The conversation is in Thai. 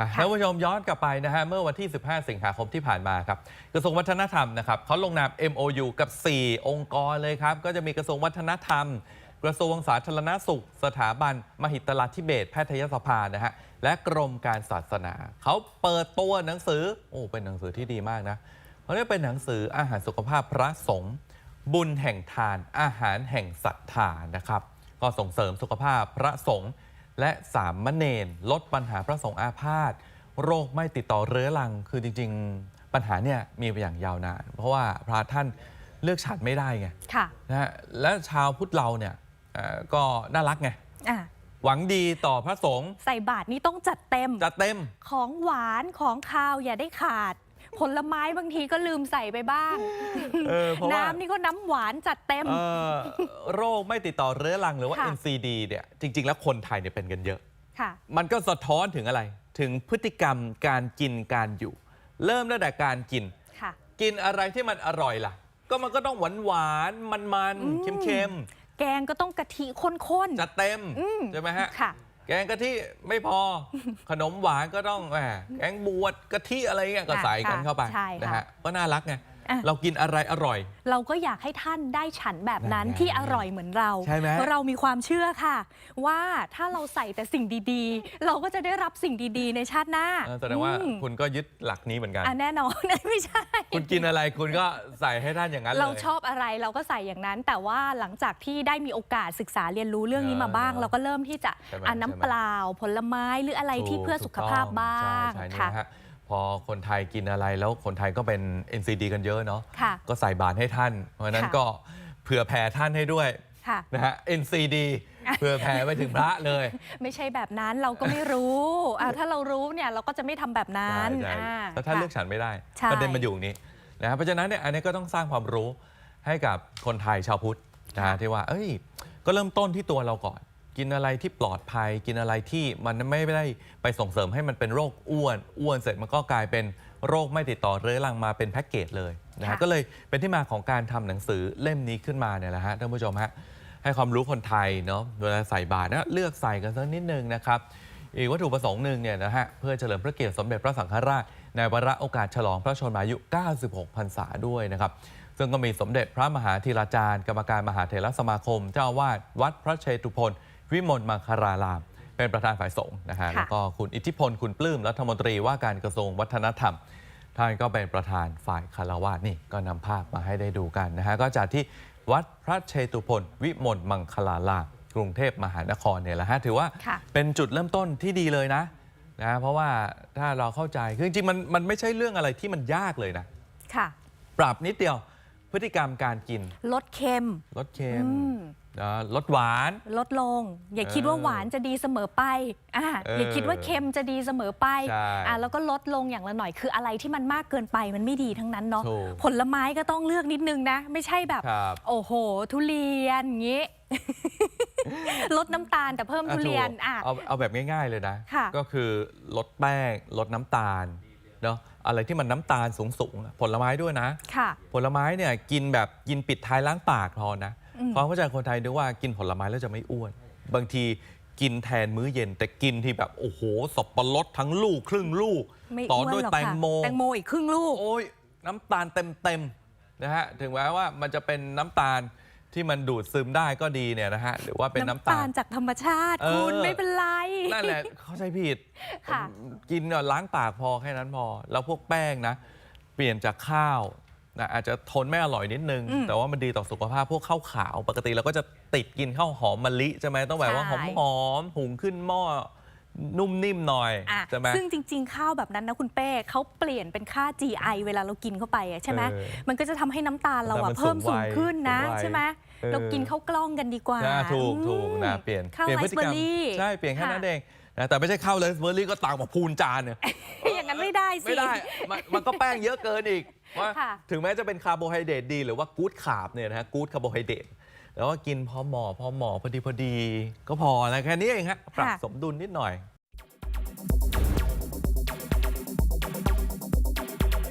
อะค่ะท่านผู้ชมย้อนกลับไปนะฮะเมื่อวันที่ 15 สิงหาคมที่ผ่านมาครับกระทรวงวัฒนธรรมนะครับเขาลงนาม MOU กับ 4 องค์กรเลยครับก็จะมีกระทรวงวัฒนธรรม กระทรวงสาธารณสุข สถาบัน มหิตลาธิเบศรแพทยสภานะฮะและกรมการศาสนา เขาเปิดตัวหนังสือโอ้เป็นหนังสือที่ดีมากนะเขาเรียกเป็นหนังสืออาหารสุขภาพพระสงฆ์บุญแห่งทานอาหารแห่งศรัทธานะครับก็ส่งเสริมสุขภาพพระสงฆ์ และสามมเณรลดปัญหาพระสงฆ์อาพาธโรคไม่ติดต่อเรื้อรัง คือจริง ๆ ปัญหาเนี่ยมีมาอย่างยาวนาน เพราะว่าพระท่านเลือกฉันไม่ได้ไงค่ะนะฮะและชาวพุทธเราเนี่ยเอ่อก็น่ารักไง อะหวังดีต่อพระสงฆ์ใส่บาตรนี่ต้องจัดเต็มจัดเต็ม ของหวานของคาวอย่าได้ขาด ผลไม้บางทีก็ลืมใส่ไปบ้าง เออเพราะว่าน้ำนี่ก็น้ำหวานจัดเต็ม เอ่อโรคไม่ติดต่อเรื้อรังหรือว่า ค่ะ NCD เนี่ยจริง ๆ แล้วคนไทยเนี่ยเป็นกันเยอะ ค่ะ มันก็สะท้อนถึงอะไร ถึงพฤติกรรมการกินการอยู่ เริ่มตั้งแต่การกิน ค่ะ กินอะไรที่มันอร่อยล่ะ ก็มันก็ต้องหวานหวานมันมันอืมเค็มเค็มแกงก็ต้องกะทิข้นๆจัดเต็ม อืม ใช่ไหมฮะ ค่ะ แกงกะทิไม่พอ ขนมหวานก็ต้องแหมแกงบวชกะทิอะไรเงี้ยก็ค่ะใส่กันเข้าไปใช่ค่ะ นะฮะก็น่ารักไง อะ เรากินอะไรอร่อย เราก็อยากให้ท่านได้ฉันแบบนั้นนั่นไงที่อร่อยเหมือนเรา ใช่ไหม เพราะเรามีความเชื่อค่ะ ว่าถ้าเราใส่แต่สิ่งดีๆ เราก็จะได้รับสิ่งดีๆ ในชาติหน้าเออแสดงว่าอืมคุณก็ยึดหลักนี้เหมือนกัน อะแน่นอน ไม่ใช่ คุณกินอะไรคุณก็ใส่ให้ท่านอย่างนั้นเลย เราชอบอะไรเราก็ใส่อย่างนั้น แต่ว่าหลังจากที่ได้มีโอกาสศึกษาเรียนรู้เรื่องนี้มาบ้างเออเราก็เริ่มที่จะใช่ไหมอ่านน้ำใช่ไหมเปล่า ผลไม้หรืออะไรที่เพื่อสุขภาพบ้างใช่ใช่ค่ะเนี่ยฮะ พอคนไทยกินอะไรแล้วคนไทยก็เป็น NCD กันเยอะเนาะค่ะ ก็ใส่บาตรให้ท่าน เพราะฉะนั้นค่ะ ก็เผื่อแผ่ท่านให้ด้วยค่ะ นะฮะ NCD เผื่อแผ่ไปถึงพระเลย ไม่ใช่แบบนั้นเราก็ไม่รู้อะถ้าเรารู้เนี่ยเราก็จะไม่ทำแบบนั้นใช่ใช่อ่าแล้วท่านค่ะ เลือกฉันไม่ได้ ใช่ ประเด็นมันอยู่ตรงนี้นะฮะเพราะฉะนั้นเนี่ยอันนี้ก็ต้องสร้างความรู้ให้กับคนไทยชาวพุทธนะฮะที่ว่า เอ้ย ก็เริ่มต้นที่ตัวเราก่อน กินอะไรที่ปลอดภัย กินอะไรที่มันไม่ได้ไปส่งเสริมให้มันเป็นโรคอ้วนอ้วนเสร็จมันก็กลายเป็นโรคไม่ติดต่อเรื้อรังมาเป็นแพ็กเกจเลยนะฮะค่ะ ก็เลยเป็นที่มาของการทำหนังสือเล่มนี้ขึ้นมาเนี่ยแหละฮะท่านผู้ชมฮะให้ความรู้คนไทยเนาะเวลาใส่บาตรนะเลือกใส่กันสักนิดนึงนะครับ อีกวัตถุประสงค์หนึ่งเนี่ยนะฮะเพื่อเฉลิมพระเกียรติสมเด็จพระสังฆราชในวาระโอกาสฉลองพระชนมายุ 96 พรรษาด้วยนะครับ ซึ่งก็มีสมเด็จพระมหาธีราจารย์ กรรมการมหาเถรสมาคม เจ้าอาวาสวัดพระเชตุพน วิมลมังคาราราม เป็นประธานฝ่ายสงฆ์นะฮะค่ะแล้วก็คุณอิทธิพลคุณปลื้มรัฐมนตรีว่าการกระทรวงวัฒนธรรม ท่านก็เป็นประธานฝ่ายคารวะนี่ก็นำภาพมาให้ได้ดูกันนะฮะก็จากที่วัดพระเชตุพนวิมลมังคลารามกรุงเทพมหานครเนี่ยแหละฮะถือว่าค่ะเป็นจุดเริ่มต้นที่ดีเลยนะนะเพราะว่าถ้าเราเข้าใจคือจริงๆมันมันไม่ใช่เรื่องอะไรที่มันยากเลยนะค่ะ ปรับนิดเดียว พฤติกรรมการกินลดเค็มลดเค็มอืม นะลดหวาน ลดลง อย่าคิดว่าหวานจะดีเสมอไปอ่าเออออย่าคิดว่าเค็มจะดีเสมอไปใช่อ่าแล้วก็ลดลงอย่างละหน่อยคืออะไรที่มันมากเกินไปมันไม่ดีทั้งนั้นเนาะถูก ผลไม้ก็ต้องเลือกนิดนึงนะ ไม่ใช่แบบ ครับ โอ้โห ทุเรียนอย่างงี้ ลดน้ำตาลแต่เพิ่มทุเรียนอะอะถูกเอาเอาแบบง่าย ๆ เลยนะ ค่ะก็คือลดแป้ง ลดน้ำตาล เนาะอะไรที่มันน้ำตาลสูงๆผลไม้ด้วยนะค่ะผลไม้เนี่ยกินแบบกินปิดท้ายล้างปากพอนะอืมความเข้าใจคนไทยนึกว่ากินผลไม้แล้วจะไม่อ้วน บางทีกินแทนมื้อเย็น แต่กินที่แบบโอ้โหสับปะรดทั้งลูกครึ่งลูกไม่ต่ออ้วนด้วยหรอกแตงค่ะโมแตงโมอีกครึ่งลูกโอ้ยน้ำตาลเต็มๆนะฮะถึงแม้ว่ามันจะเป็นน้ำตาลที่มันดูดซึมได้ก็ดีเนี่ยนะฮะหรือว่าเป็นน้ำตาลจากธรรมชาติเออคุณไม่เป็นไร นั่นแหละเข้าใจผิดค่ะกินเนี่ยล้างปากพอแค่นั้นพอ แล้วพวกแป้งนะ เปลี่ยนจากข้าวนะอาจจะทนไม่อร่อยนิดนึงอืมแต่ว่ามันดีต่อสุขภาพพวกข้าวขาว ปกติเราก็จะติดกินข้าวหอมมะลิใช่ไหมต้องแบบว่าหใช่อมหอมๆหุงขึ้นหม้อนุ่มนิ่มหน่อยอะใช่ไหมซึ่งจริง ๆ ข้าวแบบนั้นนะคุณเป้เขาเปลี่ยนเป็นค่า GI เวลาเรากินเข้าไปอะใช่ไหมเออมันก็จะทำให้น้ำตาลเราแต่อะมันเพิ่มสูสูงงวัยขึ้นนะสูงวัยใช่ไหม เออเรากินข้าวกล้องกันดีกว่านะถูกอืมถูกนะเปลี่ยนข้าวเปลี่ยนไรพฤซ์ติเบกอรรมร์รี่ ใช่เปลี่ยนแค่ค่ะนั้นเองนะแต่ไม่ใช่ข้าวไรซ์เบอร์รี่ก็ต่างกับพูนจานเนี่ย อย่างนั้นไม่ได้สิ ไม่ได้มันมันก็แป้งเยอะเกินอีกว่าค่ะ ถึงแม้จะเป็นคาร์โบไฮเดรตดี หรือว่ากู๊ดคาร์บเนี่ยนะฮะกู๊ดคาร์โบไฮเดรตแล้วก็กินพอเหมาะพอเหมาะพอดีพอดี ก็พอนะแค่นี้เองฮะปรับค่ะสมดุลนิดหน่อย